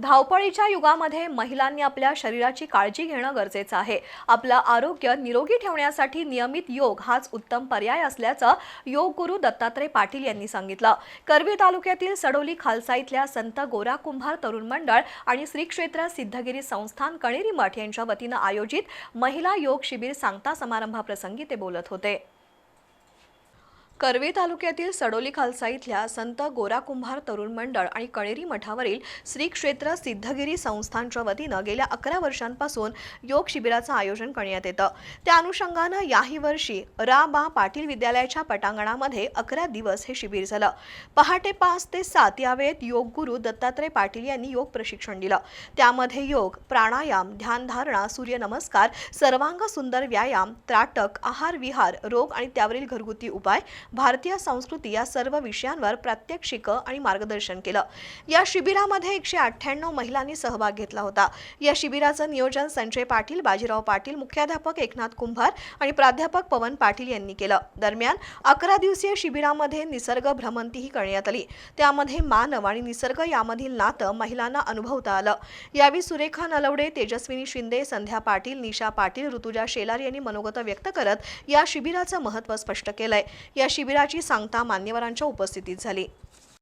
धावपळीच्या युगामध्ये महिलांनी आपल्या शरीराची काळजी घेणं गरजेचं आहे. आपलं आरोग्य निरोगी ठेवण्यासाठी नियमित योग हाच उत्तम पर्याय असल्याचं योग गुरु दत्तात्रय पाटील यांनी सांगितलं. करवी तालुक्यातील सडोली खालसा इथल्या संत गोरा कुंभार तरुण मंडळ आणि श्री क्षेत्र सिद्धगिरी संस्थान कणेरी मठ यांच्या वतीनं आयोजित महिला योग शिबिर सांगता समारंभाप्रसंगी ते बोलत होते. कर्वे तालुक्यातील सडोली खालसा इथल्या संत गोरा कुंभार तरुण मंडळ आणि कणेरी मठावरील श्री क्षेत्र सिद्धगिरी संस्थानच्या वतीनं गेल्या अकरा वर्षांपासून योग शिबिराचं आयोजन करण्यात येतं. त्या अनुषंगानं याही वर्षी रा बा पाटील विद्यालयाच्या पटांगणामध्ये अकरा दिवस हे शिबिर झालं. पहाटे पाच ते सात या वेळेत योग गुरु दत्तात्रय पाटील यांनी योग प्रशिक्षण दिलं. त्यामध्ये योग प्राणायाम ध्यानधारणा सूर्यनमस्कार सर्वांग सुंदर व्यायाम त्राटक आहार विहार रोग आणि त्यावरील घरगुती उपाय भारतीय संस्कृती या सर्व विषयांवर प्रात्यक्षिक आणि मार्गदर्शन केलं. या शिबिरामध्ये एकशे अठ्ठ्याण्णव महिलांनी सहभाग घेतला होता. या शिबिराचं नियोजन संजय पाटील बाजीराव पाटील मुख्याध्यापक एकनाथ कुंभार आणि प्राध्यापक पवन पाटील यांनी केलं. दरम्यान अकरा दिवसीय शिबिरामध्ये निसर्ग भ्रमंतीही करण्यात आली. त्यामध्ये मानव आणि निसर्ग यामधील नातं महिलांना अनुभवता आलं. यावेळी सुरेखा नलवडे तेजस्विनी शिंदे संध्या पाटील निशा पाटील ऋतुजा शेलार यांनी मनोगत व्यक्त करत या शिबिराचं महत्त्व स्पष्ट केलंय. या शिबिराची सांगता मान्यवरांच्या उपस्थितीत झाली.